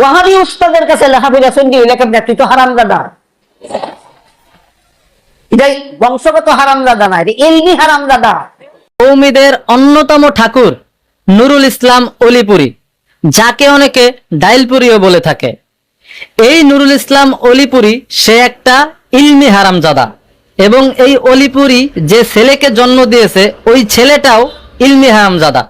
ওয়াহাবি উস্তাদের কাছে লেখাপড়া সঙ্গী লেখার নেতৃত্ব হারাম দাদা এটাই বংশগত হারাম দাদা না, এটা হারাম দাদা কৌমিদের অন্যতম ঠাকুর নুরুল ইসলাম অলিপুরি, যাকে অনেকে ডাইলপুরিও বলে থাকে। এই নুরুল ইসলাম অলিপুরি, সে একটা ইলমি হারামজাদা। এবং এই অলিপুরি যে ছেলেকে জন্ম দিয়েছে, ওই ছেলেটাও ইলমি হারামজাদা।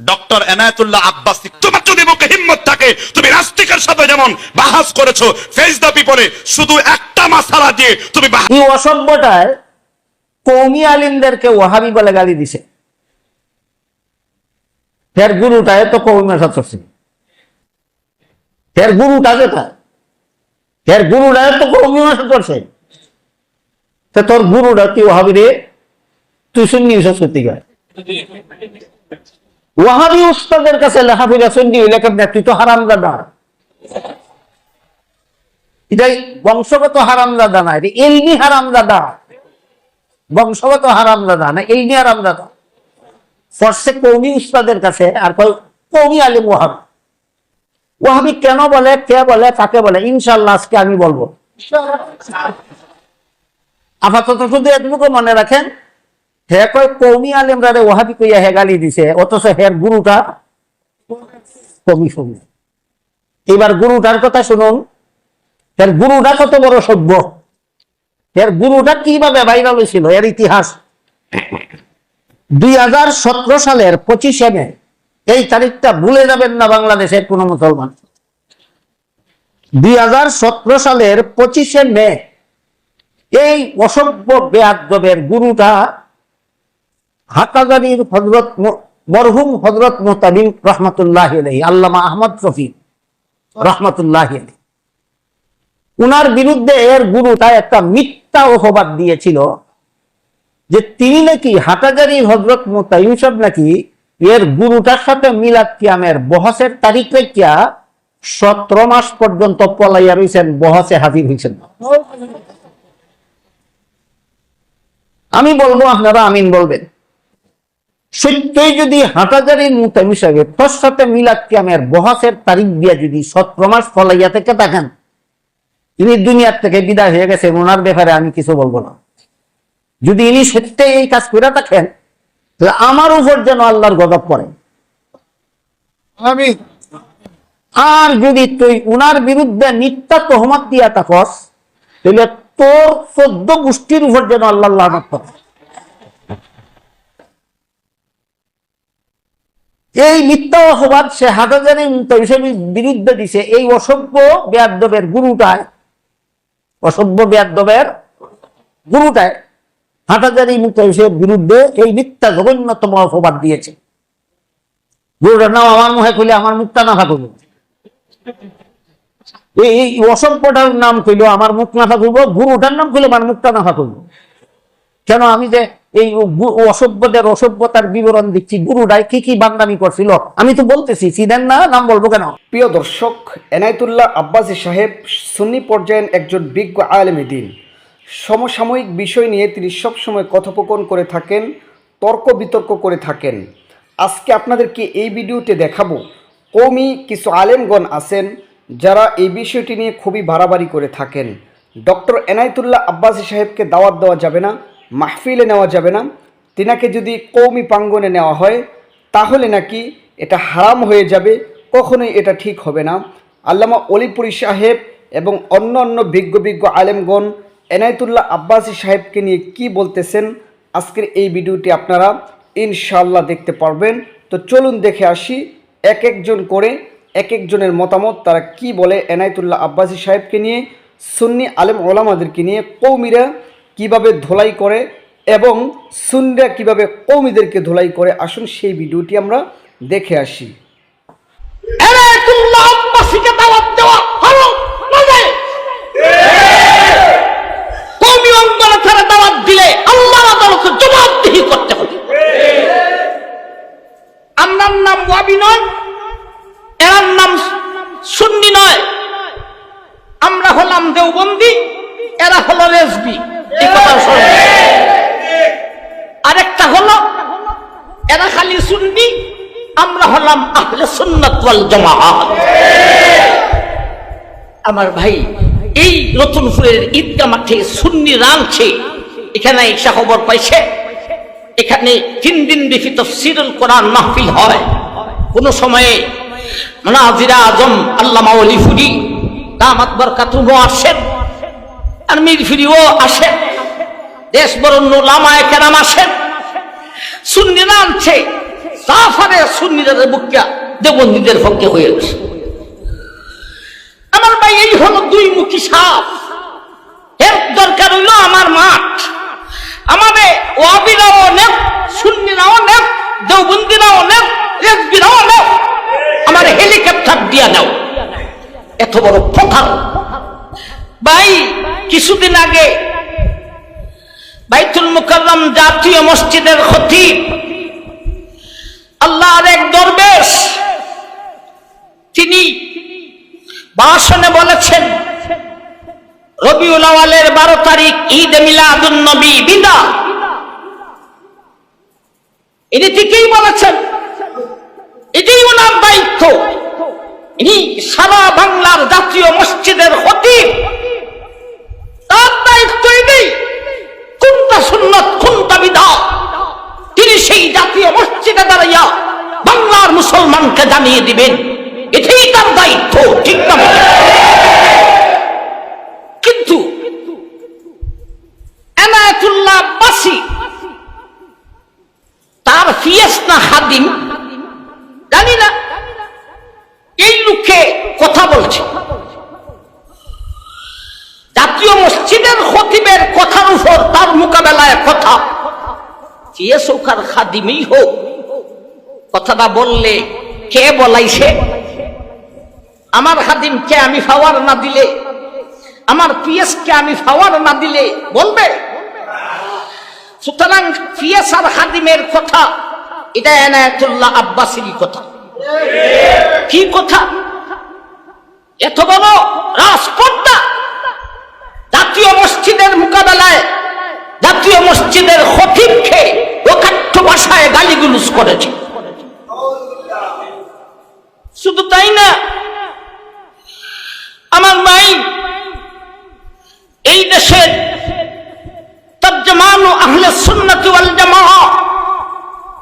ডক্টর এনায়তুল্লাহ আব্বাসি, তোমার যদি মুখে হিম্মত থাকে, তুমি নাস্তিকের সাথে যেমন বাহাস করেছ ফেস দ্য পিপলে শুধু একটা মাসালা দিয়ে তুমি এই অসভ্যটায় কৌমি আলিমদেরকে ওয়াহাবি বলে গালি দিছে। ফের গুরুটায় তো কৌমি মেশা চলছে ফের গুরুটা যেটা ফের গুরুটায় তো কৌমি মেশা চলছে তা তোর গুরুটা তুই ওহাবি রে? তুই শুননি সত্যি গায় ওয়াহাবি উস্তাদের কাছে লেখাপড়া শুননি লেখার নেতৃত্ব হারাম দাদা এটাই বংশগত হারাম দাদা না, এটা এলমি হারাম দাদা বংশগত হারাম দাদা না, এলমি হারাম দাদা ফর্সে কৌমি উস্তাদের কাছে আর কয় কৌমি আলিম ওয়াহাবি। ওয়াহাবি কেন বলে, কে বলে, কাকে বলে? ইনশাল্লাহ আজকে আমি বলব। আপাতত শুধু এটুকু মনে রাখেন হে কয় কৌমি আলিমরা রে ওহাবি কইয়া হে গালি দিছে, অথচ হের গুরুটা কমি শুনি এবার গুরুটার কথা শুনুন। এর গুরুটা কত বড় সভ্য। এর গুরুটা কীভাবে ভাইরাল হয়েছিল এর ইতিহাস। দুই হাজার সতেরো সালের পঁচিশে মে, এই তারিখটা ভুলে যাবেন না বাংলাদেশের কোন মুসলমান। দুই হাজার সতেরো সালের পঁচিশে মে, এই অসভ্য বেয়াদবের গুরুটা হাকাজারির হজরত মরহুম হজরত মোতাবিম রহমতুল্লাহ আলাই আল্লামা আহমদ রফিক রহমতুল্লাহ আলাই উনার বিরুদ্ধে এর গুরুটা একটা মিথ্যা অপবাদ দিয়েছিল যে তিনি নাকি হাটাজারি হজরত মোতা ইউসুফ নাকি এর গুরুটার সাথে মিলাদ কিয়ামের বহসের তারিখ রেখিয়া সতেরো মাস পর্যন্ত পলাইয়া রয়েছেন বহসে হাজির হয়েছেন আমি বলব, আপনারা আমিন বলবেন। সত্যই যদি হাটাজারির হিসাবে তোর সাথে মিলাদ কিয়ামের বহসের তারিখ দিয়া যদি সতেরো মাস পলাইয়া থেকে থাকেন ইনি দুনিয়ার থেকে বিদায় হয়ে গেছে ওনার ব্যাপারে আমি কিছু বলব না। যদি ইনি সত্যি এই কাজ করে থাকেন তাহলে আমার উপর যেন আল্লাহর গদব পড়ে। আর যদি তুই উনার বিরুদ্ধে মিথ্যা তহমত দিয়া থাকস তাহলে তোর চোদ্দ গোষ্ঠীর উপর যেন আল্লাহ লানত পড়ে। এই মিথ্যা অপবাদ সে হাটাজারি হিসেবে বিরুদ্ধে দিছে। এই অসভ্য বেয়াদবের গুরুটায়, অসভ্য বেয়াদবের গুরুটায় হাটাজারি হিসেবে বিরুদ্ধে এই মিথ্যা জঘন্যতম অপবাদ দিয়েছে। গুরুটার নাম আমার মুখে খুলে, আমার মুখটা না থাকুক এই এই অসভ্যটার নাম কইলো আমার মুখ না থাকুক গুরুটার নাম কইলে আমার মুখটা না থাকুক কেন আমি যে এই অসভ্যদের অসভ্যতার বিবরণ দিচ্ছি। গুরুটাই কি কি বান্দামি করছিল? আমি তো বলতেছি চিনেন না, নাম বলব কেন? প্রিয় দর্শক, এনায়তুল্লাহ আব্বাসী সাহেব সুন্নি পর্যায়ের একজন বিজ্ঞ আলেমী দিন। সমসাময়িক বিষয় নিয়ে তিনি সবসময় কথোপকথন করে থাকেন, তর্ক বিতর্ক করে থাকেন। আজকে আপনাদেরকে এই ভিডিওতে দেখাবো কৌমি কিছু আলেমগণ আছেন যারা এই বিষয়টি নিয়ে খুবই বাড়াবাড়ি করে থাকেন। ডক্টর এনায়তুল্লাহ আব্বাসী সাহেবকে দাওয়াত দেওয়া যাবে না মাহফিলে নেওয়া যাবে না। তিনাকে যদি কৌমি প্রাঙ্গনে নেওয়া হয়, তাহলে নাকি এটা হারাম হয়ে যাবে, কখনোই এটা ঠিক হবে না। আল্লামা অলিপুরি সাহেব এবং অন্য অন্য বিজ্ঞ বিজ্ঞ আলেমগণ এনায়তুল্লাহ আব্বাসী সাহেবকে নিয়ে কি বলতেছেন, আজকের এই ভিডিওটি আপনারা ইনশাল্লাহ দেখতে পারবেন। তো চলুন দেখে আসি, এক একজন করে এক একজনের মতামত, তারা কি বলে এনায়তুল্লাহ আব্বাসী সাহেবকে নিয়ে, সুন্নি আলেম ওলামাদেরকে নিয়ে কৌমিরা কীভাবে ধোলাই করে এবং সুন্নিরা কীভাবে কৌমিদেরকে ধোলাই করে, আসুন সেই ভিডিওটি আমরা দেখে আসি। এনায়েতুল্লাহ আব্বাসীকে দাওয়াত দেওয়া হলো না যায়? কওমি অঙ্গনে ছাড়া দাওয়াত দিলে আল্লাহর আদালতে জবাবদিহি করতে হবে। আমরার নাম ওয়াবি নয় নাম নয়। আমরা হলাম দেওবন্দি, এরা হলো রেসবি এই কথা শোনো। আরেকটা হলো এরা সুন্নি আমরা ভাই, এই রতনপুরের ঈদগা মাঠে সুন্নি রাঁধছে। এখানে এসে খবর পাইছে। এখানে তিন দিন ব্যাপী তফসিরুল কোরআন মাহফিল হয়। কোন সময়ে মনাজিরা আজম, আল্লামা অলি ফুরি দামাত বরকাতুহ আসেন আর মির ফিরিও আসেন দেশ বরণ্য লামায় কেরাম আসেন। সুন্নিরা আনছে সাফারে সুন্নিদের বুকিয়া দেবন্দীদের পক্ষে হয়ে গেছে। আমার ভাই, এই হলো দুই মুখী সাপ। এর দরকার হইল আমার মাঠ। আমাদের ওয়াবিরাও নেব সুন্নিরাও নেব দেওবন্দিরাও নেব রেজবিরাও নেব আমার হেলিকপ্টার দিয়া দাও এত বড় প্রথার ভাই, কিছুদিন আগে বাইতুল মুকাররম জাতীয় মসজিদের খতিব আল্লাহর এক দরবেশ। তিনি ভাষণে বলেছেন, রবিউল আওয়ালের বারো তারিখ ঈদ মিলাদুন নবী, বিদা। ইনি ঠিকই বলেছেন, এটাই ওনার দায়িত্ব। ইনি সারা বাংলার জাতীয় মসজিদের খতিব তার দায়িত্ব এটাই কোনটা সুন্নত কোনটা বিধা তিনি সেই জাতীয় মসজিদে দাঁড়াইয়া বাংলার মুসলমানকে জানিয়ে দিবেন এটাই তার দায়িত্ব ঠিক না বলে? কিন্তু এনায়তুল্লাহ বাসি তার ফিয়েস না হাদিম জানি না এই লোককে কথা বলছে। জাতীয় মসজিদের খতিবের কথার উপর তার মোকাবেলায় কথা। কে সৌকার খাদিমই হোক। কথাটা বললে কে বলাইছে? আমার খাদিমকে আমি ফাওয়ার না দিলে? আমার পিএসকে আমি ফাওয়ার না দিলে? বলবে? সুতরাং পিএস আর খাদিমের কথা, এটা এনায়তুল্লাহ আব্বাসির কথা। কি কথা? এত বড় রাজপথটা জাতীয় মসজিদের মোকাবেলায় জাতীয় মসজিদের খতিবকে অকাঠ্য ভাষায় গালিগুলুস করেছে। শুধু তাই না, আমার ভাই এই দেশের তর্জমান আহলে সুন্নাত ওয়াল জামাআ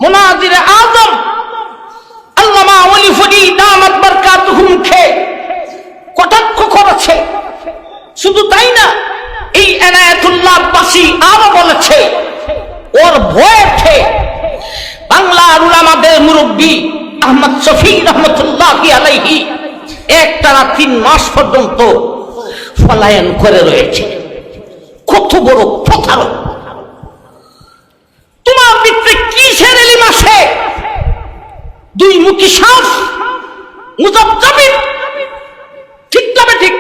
মুনাজির আজম আল্লামা ওলি ফরি দামাত বারকাতুহুম খে কটাক্ষ করেছে শুধু তাই না এই এনায়তুল্লাহ আরও বলেছে, ওর ভয়েতে বাংলার উলামাদের মুরব্বী আহমদ শফি রহমতুল্লাহ আলাইহি একটানা তিন মাস পর্যন্ত পলায়ন করে রয়েছে। কত বড় প্রতারক। তোমার ভিতরে কিসের এলিম আসে দুই মুখী সাপ মুজাবজাবিন ঠিক তবে ঠিক?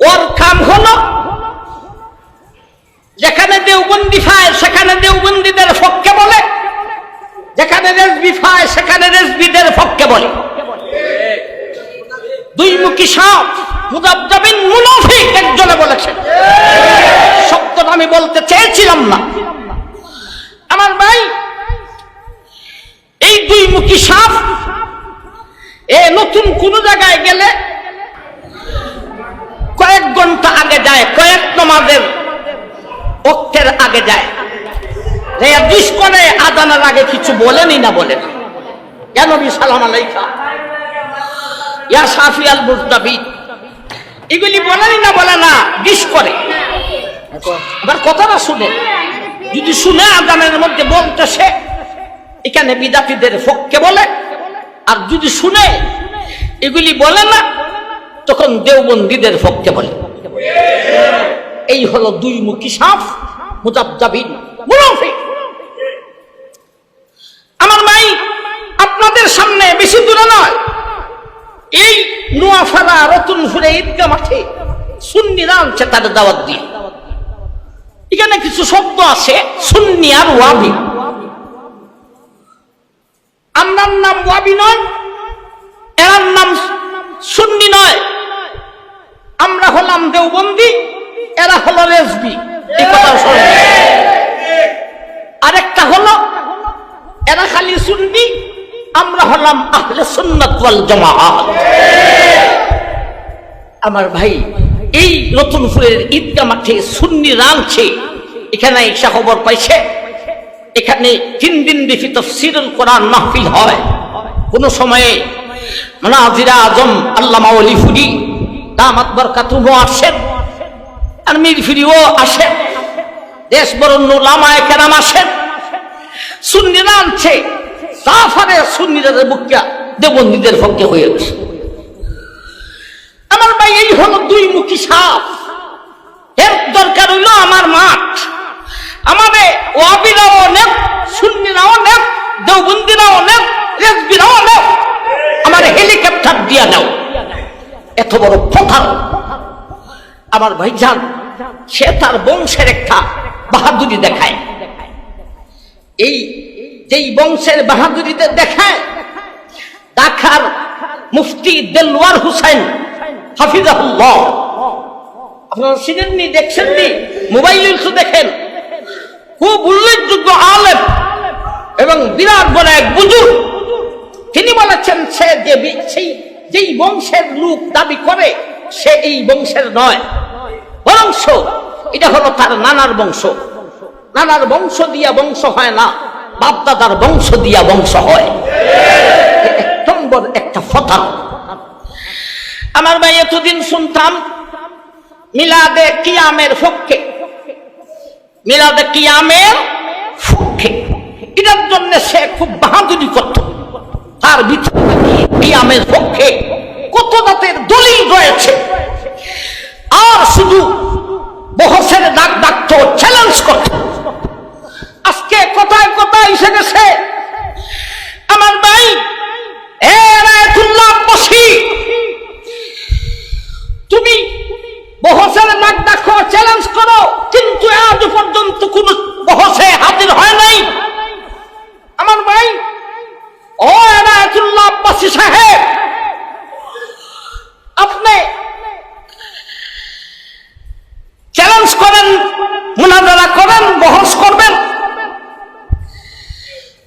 ওর কাম হলো যেখানে দেওবন্দি ফায়, সেখানে দেওবন্দিদের পক্ষে বলে। যেখানে রেজবি ফায়, সেখানে রেজবিদের পক্ষে বলে। দুই মুখী সাপ মুদাবজাবিন মুনাফিক একজনে বলেছে। শব্দটা আমি বলতে চেয়েছিলাম না। আমার ভাই, এই দুই মুখী সাপ, এ নতুন কোন জায়গায় গেলে কয়েক ঘণ্টা আগে যায়, কয়েক নমাজের অক্ষের আগে যায়। যে দুষ করে আদানের আগে কিছু বলেনি না বলেন। কেন সালাম আলাইকা, ইয়া সাফি আল মুস্তাবিদ এগুলি বলেনি না বলে না বিষ করে এবার কথাটা শুনে, যদি শুনে আদানের মধ্যে বলতেছে এখানে বিদাতিদের পক্ষে বলে, আর যদি শুনে, এগুলি বলে না তখন দেওবন্দীদের পক্ষে বলে। এই হলো দুই মুখী সাপ মুজাবজাবিন আমার ভাই, আপনাদের সামনে বেশি দূরে নয়। এই নোয়াফারা রতনপুরে ঈদগা মাঠে সুন্নিরা আনছে তাদের দাওয়াত দিয়ে। এখানে কিছু শব্দ আছে, সুন্নি আর ওয়াবি। আমরার নাম ওয়াবি নয়, এরার নাম সুন্নি নয়। হলাম দেওবন্দি, এরা হলো শুনবে আরেকটা হলো, এরা খালি সুন্নি, আমরা হলাম আহলে সুন্নাত ওয়াল জামাআত আমার ভাই, এই নতুন ফুলের ঈদগা মাঠে সুন্নি রাঁধছে। এখানে ঈশা খবর পাইছে। এখানে তিন দিন ব্যাপী তফসিরুল কোরআন মাহফিল হয়। কোন সময়ে নাজিরা আজম, আল্লামা ফুরি দামাত বরকাতুহু আসেন, আর মির ফিরিও আসেন। দেশ বরণ্য লামায় কেরাম আসেন। সুন্নিরা আনছে সাফারে সুন্নিরা বুকিয়া দেবন্দীদের পক্ষে হয়ে গেছে। আমার ভাই, এই হলো দুই মুখী সাপ। এর দরকার হইল আমার মাঠ। আমাদের ওয়াবিরাও নেব সুন্নিরাও নেব দেওবন্দিরাও নেব রেজবিরাও নেব আমার হেলিকপ্টার দিয়া দাও এত বড় ফোকাল আমার ভাইজান, সে তার বংশের একটা বাহাদুরি দেখায়। এই যেই বংশের বাহাদুরিতে দেখায়, ঢাকার মুফতি দেলওয়ার হুসাইন হাফিজাহুল্লাহ। আপনারা চিনেননি, দেখছেননি? মোবাইল তো দেখেন। খুব উল্লেখযোগ্য আলেম এবং বিরাট বড় এক বুজুর্গ। তিনি বলেছেন, সে যে সেই যেই বংশের লোক দাবি করে, সে এই বংশের নয়। বংশ এটা হলো তার নানার বংশ। নানার বংশ দিয়া বংশ হয় না, বাপদাদার বংশ দিয়া বংশ হয়। এক নম্বর একটা ফতা আমার ভাই, এতদিন শুনতাম, মিলাদে কিয়ামের পক্ষে মিলাদে কিয়ামের পক্ষে এটার জন্য সে খুব বাহাদুরি করত। তার ভিতরে কিয়ামের পক্ষে কত জাতের দলিল রয়েছে। আর শুধু বহসের ডাক ডাকত চ্যালেঞ্জ করত আজকে কোথায় কোথায় এসে গেছে আমার ভাই এ রায়তুল্লাহ বসি তুমি বহসের নাক ডাকো চ্যালেঞ্জ করো কিন্তু আজ পর্যন্ত কোন বহসে হাজির হয় নাই আমার ভাই ও এনায়তুল্লাহ আব্বাসী সাহেব আপনি চ্যালেঞ্জ করেন মুনাজারা করেন বহস করবেন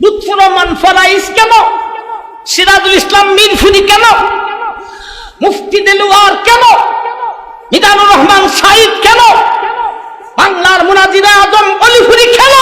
লুৎফুর রহমান ফরাইজ কেন সিরাজুল ইসলাম মিরফুরি কেন? মুফতি দেলুয়ার কেন? মিজানুর রহমান সাইদ কেন? বাংলার মুনাজিরা আজম অলিফুরি কেন?